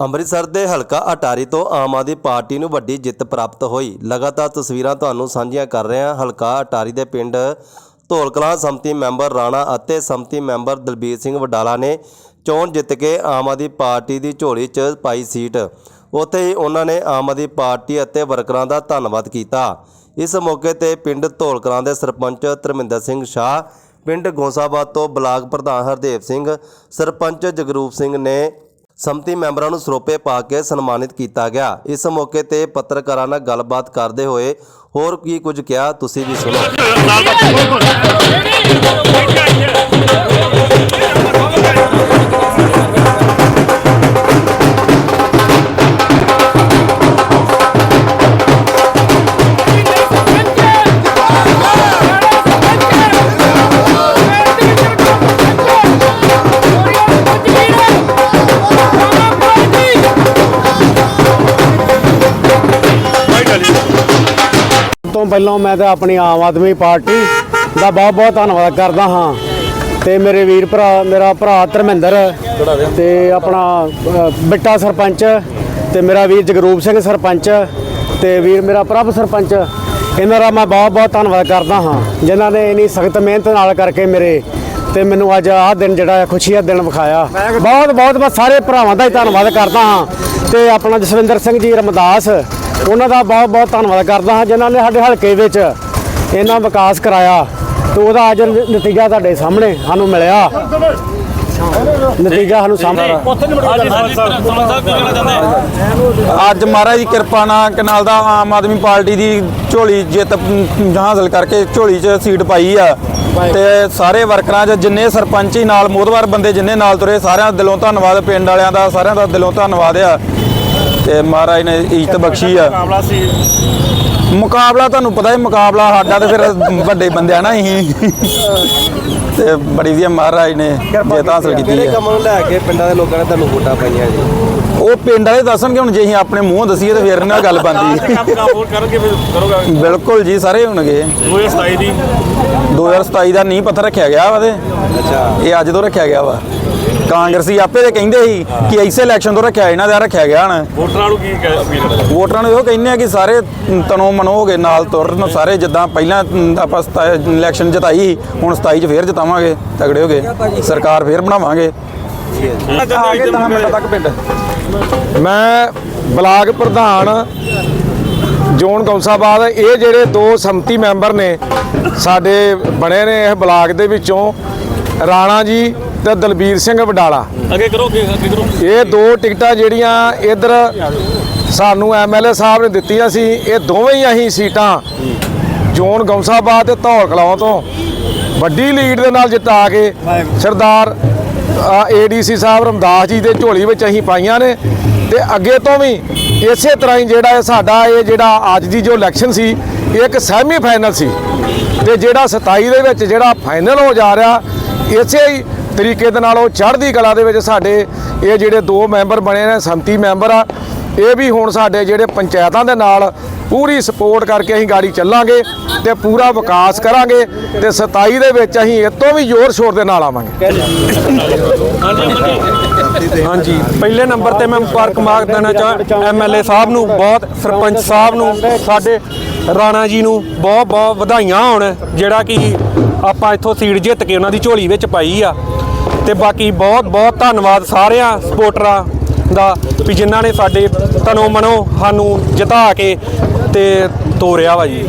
ਅੰਮ੍ਰਿਤਸਰ ਦੇ ਹਲਕਾ ਅਟਾਰੀ ਤੋਂ ਆਮ ਆਦਮੀ ਪਾਰਟੀ ਨੂੰ ਵੱਡੀ ਜਿੱਤ ਪ੍ਰਾਪਤ ਹੋਈ। ਲਗਾਤਾਰ ਤਸਵੀਰਾਂ ਤੁਹਾਨੂੰ ਸਾਂਝੀਆਂ ਕਰ ਰਹੇ ਹਾਂ। ਹਲਕਾ ਅਟਾਰੀ ਦੇ ਪਿੰਡ ਧੌਲਕਲਾਂ ਸੰਮਤੀ ਮੈਂਬਰ ਰਾਣਾ ਅਤੇ ਸੰਮਤੀ ਮੈਂਬਰ ਦਲਬੀਰ ਸਿੰਘ ਵਡਾਲਾ ਨੇ ਚੋਣ ਜਿੱਤ ਕੇ ਆਮ ਆਦਮੀ ਪਾਰਟੀ ਦੀ ਝੋਲੀ 'ਚ ਪਾਈ ਸੀਟ। ਉੱਥੇ ਹੀ ਉਹਨਾਂ ਨੇ ਆਮ ਆਦਮੀ ਪਾਰਟੀ ਅਤੇ ਵਰਕਰਾਂ ਦਾ ਧੰਨਵਾਦ ਕੀਤਾ। ਇਸ ਮੌਕੇ ਤੇ ਪਿੰਡ ਧੌਲਕਲਾਂ ਦੇ ਸਰਪੰਚ ਧਰਮਿੰਦਰ ਸਿੰਘ ਸ਼ਾਹ, ਪਿੰਡ ਗੋਸਾਬਾਦ ਤੋਂ ਬਲਾਕ ਪ੍ਰਧਾਨ ਹਰਦੇਵ ਸਿੰਘ, ਸਰਪੰਚ ਜਗਰੂਪ ਸਿੰਘ ਨੇ ਸੰਮਤੀ ਮੈਂਬਰਾਂ ਨੂੰ ਸਰੋਪੇ ਪਾ ਕੇ ਸਨਮਾਨਿਤ ਕੀਤਾ ਗਿਆ। ਇਸ ਮੌਕੇ ਤੇ ਪੱਤਰਕਾਰਾਂ ਨਾਲ ਗੱਲਬਾਤ ਕਰਦੇ ਹੋਏ ਹੋਰ ਕੀ ਕੁਝ ਕਿਹਾ, ਤੁਸੀਂ ਵੀ ਸੁਣੋ। ਤੋਂ ਪਹਿਲਾਂ ਮੈਂ ਤਾਂ ਆਪਣੀ ਆਮ ਆਦਮੀ ਪਾਰਟੀ ਦਾ ਬਹੁਤ ਬਹੁਤ ਧੰਨਵਾਦ ਕਰਦਾ ਹਾਂ ਤੇ ਮੇਰੇ ਵੀਰ ਭਰਾ, ਮੇਰਾ ਭਰਾ ਧਰਮਿੰਦਰ ਤੇ ਆਪਣਾ ਬਿੱਟਾ ਸਰਪੰਚ ਤੇ ਮੇਰਾ ਵੀਰ ਜਗਰੂਪ ਸਿੰਘ ਸਰਪੰਚ ਤੇ ਵੀਰ ਮੇਰਾ ਪ੍ਰਭ ਸਰਪੰਚ, ਇਹਨਾਂ ਦਾ ਮੈਂ ਬਹੁਤ ਬਹੁਤ ਧੰਨਵਾਦ ਕਰਦਾ ਹਾਂ, ਜਿਨ੍ਹਾਂ ਨੇ ਇਨੀ ਸਖਤ ਮਿਹਨਤ ਨਾਲ ਕਰਕੇ ਮੇਰੇ ਤੇ ਮੈਨੂੰ ਅੱਜ ਆਹ ਦਿਨ ਜਿਹੜਾ ਖੁਸ਼ੀ ਦਾ ਦਿਨ ਵਿਖਾਇਆ। ਬਹੁਤ ਬਹੁਤ ਮੈਂ ਸਾਰੇ ਭਰਾਵਾਂ ਦਾ ਹੀ ਧੰਨਵਾਦ ਕਰਦਾ ਹਾਂ ਤੇ ਆਪਣਾ ਜਸਵਿੰਦਰ ਸਿੰਘ ਜੀ ਰਮਦਾਸ ਉਹਨਾਂ ਦਾ ਬਹੁਤ ਬਹੁਤ ਧੰਨਵਾਦ ਕਰਦਾ ਹਾਂ ਜਿਨ੍ਹਾਂ ਨੇ ਸਾਡੇ ਹਲਕੇ ਵਿੱਚ ਇਹਨਾਂ ਵਿਕਾਸ ਕਰਾਇਆ ਤੇ ਉਹਦਾ ਅੱਜ ਨਤੀਜਾ ਤੁਹਾਡੇ ਸਾਹਮਣੇ ਸਾਨੂੰ ਮਿਲਿਆ। ਨਤੀਜਾ ਸਾਨੂੰ ਸਾਹਮਣੇ ਅੱਜ ਮਹਾਰਾਜ ਦੀ ਕਿਰਪਾ ਨਾਲ ਕਨਾਲ ਦਾ ਆਮ ਆਦਮੀ ਪਾਰਟੀ ਦੀ ਝੋਲੀ ਜਿੱਤ ਹਾਸਲ ਕਰਕੇ ਝੋਲੀ 'ਚ ਸੀਟ ਪਾਈ ਆ। ਤੇ ਸਾਰੇ ਵਰਕਰਾਂ 'ਚ ਜਿੰਨੇ ਸਰਪੰਚ ਹੀ ਨਾਲ ਮੋਦਵਾਰ ਬੰਦੇ ਜਿੰਨੇ ਨਾਲ ਤੁਰੇ ਸਾਰਿਆਂ ਦਾ ਦਿਲੋਂ ਧੰਨਵਾਦ, ਪਿੰਡ ਵਾਲਿਆਂ ਦਾ ਸਾਰਿਆਂ ਦਾ ਦਿਲੋਂ ਧੰਨਵਾਦ ਆ। ਤੇ ਮਹਾਰਾਜ ਨੇ ਇੱਜ਼ਤ ਬਖਸ਼ੀ ਆ। ਮੁਕਾਬਲਾ ਤੁਹਾਨੂੰ ਪਤਾ ਹੀ ਮੁਕਾਬਲਾ ਸਾਡਾ ਤੇ ਫਿਰ ਵੱਡੇ ਬੰਦਿਆਂ ਨਾਲ ਹੀ ਤੇ ਬੜੀ ਵਧੀਆ ਮਹਾਰਾਜ ਨੇ ਜਿੱਤ ਹਾਸਲ ਕੀਤੀ ਹੈ ਕੰਮਾਂ ਨੂੰ ਲੈ ਕੇ ਪਿੰਡਾਂ ਦੇ ਲੋਕਾਂ ਨੇ ਤੁਹਾਨੂੰ ਵੋਟਾਂ ਪਾਈਆਂ ਜੀ? ਉਹ ਪਿੰਡ ਵਾਲੇ ਦੱਸਣਗੇ ਹੁਣ ਜੇ ਅਸੀਂ ਆਪਣੇ ਮੂੰਹ ਦਸੀਏ ਤੇ ਫਿਰ ਨਾਲ ਗੱਲ ਕਰੋਗਾ। ਬਿਲਕੁਲ ਜੀ ਸਾਰੇ ਹੋਣਗੇ। 2027 ਦੀ। 2027 ਦਾ ਨੀਂਹ ਪੱਥਰ ਰੱਖਿਆ ਗਿਆ ਵਾ ਤੇ ਅੱਛਾ। ਇਹ ਅੱਜ ਤੋਂ ਰੱਖਿਆ ਗਿਆ ਵਾ। ਕਾਂਗਰਸੀ ਆਪੇ ਤੇ ਕਹਿੰਦੇ ਸੀ ਕਿ ਐਸੇ ਇਲੈਕਸ਼ਨ ਤੋਂ ਰੱਖਿਆ ਇਹਨਾਂ ਦਾ ਰੱਖਿਆ ਗਿਆ ਹਣ। ਵੋਟਰਾਂ ਨੂੰ ਕੀ ਕਹਿ- ਅਪੀਲ ਕਰਦਾ ਵੋਟਰਾਂ ਨੂੰ ਇਹੋ ਕਹਿੰਦੇ ਆ ਕਿ ਸਾਰੇ ਤਨੋ ਮਨੋ ਹੋ ਕੇ ਨਾਲ ਤੁਰਨ ਸਾਰੇ ਜਿੱਦਾਂ ਪਹਿਲਾਂ ਆਪਾਂ ਇਲੈਕਸ਼ਨ ਜਿਤਾਈ ਸੀ, ਹੁਣ 27 ਚ ਫੇਰ ਜਿਤਾਵਾਂਗੇ ਤਗੜੇ ਹੋ ਗਏ। ਸਰਕਾਰ ਫੇਰ ਬਣਾਵਾਂਗੇ। ਆ ਗਏ 10 ਮਿੰਟ ਤੱਕ ਪਿੰਡ। ਮੈਂ ਬਲਾਕ ਪ੍ਰਧਾਨ ਜੋਨ ਗੌਸਾਬਾਦ ਇਹ ਜਿਹੜੇ ਦੋ ਸੰਮਤੀ ਮੈਂਬਰ ਨੇ ਸਾਡੇ ਬਣੇ ਨੇ ਇਹ ਬਲਾਕ ਦੇ ਵਿੱਚੋਂ ਰਾਣਾ ਜੀ ਤੇ ਦਲਬੀਰ ਸਿੰਘ ਵਡਾਲਾ। ਅੱਗੇ ਕਰੋ ਅੱਗੇ ਕਰੋ। ਇਹ ਦੋ ਟਿਕਟਾਂ ਜਿਹੜੀਆਂ ਇਧਰ ਸਾਨੂੰ ਐਮਐਲਏ ਸਾਹਿਬ ਨੇ ਦਿੱਤੀਆਂ ਸੀ ਇਹ ਦੋਵੇਂ ਹੀ ਅਸੀਂ ਸੀਟਾਂ ਜੋਨ ਗੌਸਾਬਾਦ ਤੇ ਧੌਲ ਕਲਾਉ ਤੋਂ। ਵੱਡੀ ਲੀਡ ਦੇ ਨਾਲ ਜਿਤਾ ਕੇ ਸਰਦਾਰ ਏਡੀਸੀ ਸਾਹਿਬ ਰਮਦਾਸ ਜੀ ਦੇ ਝੋਲੀ ਵਿੱਚ ਅਸੀਂ ਪਾਈਆਂ ਨੇ ਤੇ ਅੱਗੇ ਤੋਂ ਵੀ ਇਸੇ ਤਰ੍ਹਾਂ ਹੀ ਜਿਹੜਾ ਇਹ ਸਾਡਾ ਇਹ ਜਿਹੜਾ ਅੱਜ ਦੀ ਜੋ ਇਲੈਕਸ਼ਨ ਸੀ ਇਹ ਇੱਕ ਸੈਮੀ ਫਾਈਨਲ ਸੀ ਤੇ ਜਿਹੜਾ 27 ਦੇ ਵਿੱਚ ਜਿਹੜਾ ਫਾਈਨਲ ਹੋ ਜਾ ਰਿਹਾ ਇਸੇ ਹੀ ਤਰੀਕੇ ਦੇ ਨਾਲ ਉਹ ਚੜ੍ਹਦੀ ਕਲਾ ਦੇ ਵਿੱਚ ਸਾਡੇ ਇਹ ਜਿਹੜੇ ਦੋ ਮੈਂਬਰ ਬਣੇ ਨੇ ਸੰਤੀ ਮੈਂਬਰ ਆ, ਇਹ ਵੀ ਹੁਣ ਸਾਡੇ ਜਿਹੜੇ ਪੰਚਾਇਤਾਂ ਦੇ ਨਾਲ ਪੂਰੀ ਸਪੋਰਟ ਕਰਕੇ ਅਸੀਂ ਗਾੜੀ ਚੱਲਾਂਗੇ ਤੇ ਪੂਰਾ ਵਿਕਾਸ ਕਰਾਂਗੇ ਤੇ 27 ਦੇ ਵਿੱਚ ਅਸੀਂ ਇਹ ਤੋਂ ਵੀ ਜ਼ੋਰ ਸ਼ੋਰ ਦੇ ਨਾਲ ਆਵਾਂਗੇ। ਹਾਂਜੀ, ਪਹਿਲੇ ਨੰਬਰ ਤੇ ਮੈਂ ਮੁਬਾਰਕਬਾਦ ਦੇਣਾ ਚਾਹ ਐਮਐਲਏ ਸਾਹਿਬ ਨੂੰ, ਬਹੁਤ ਸਰਪੰਚ ਸਾਹਿਬ ਨੂੰ, ਸਾਡੇ ਰਾਣਾ ਜੀ ਨੂੰ ਬਹੁਤ ਬਹੁਤ ਵਧਾਈਆਂ ਹੋਣ, ਜਿਹੜਾ ਕਿ ਆਪਾਂ ਇੱਥੋਂ ਸੀਟ ਜਿੱਤ ਕੇ ਉਹਨਾਂ ਦੀ ਝੋਲੀ ਵਿੱਚ ਪਾਈ ਆ। ਤੇ ਬਾਕੀ ਬਹੁਤ ਬਹੁਤ ਧੰਨਵਾਦ ਸਾਰਿਆਂ ਸਪੋਰਟਰਾਂ ਦਾ ਵੀ ਜਿਨ੍ਹਾਂ ਨੇ ਸਾਡੇ ਤਨੋ ਮਨੋ ਸਾਨੂੰ ਜਿਤਾ ਕੇ ਤੇ ਤੋਰਿਆ ਵਾ ਜੀ।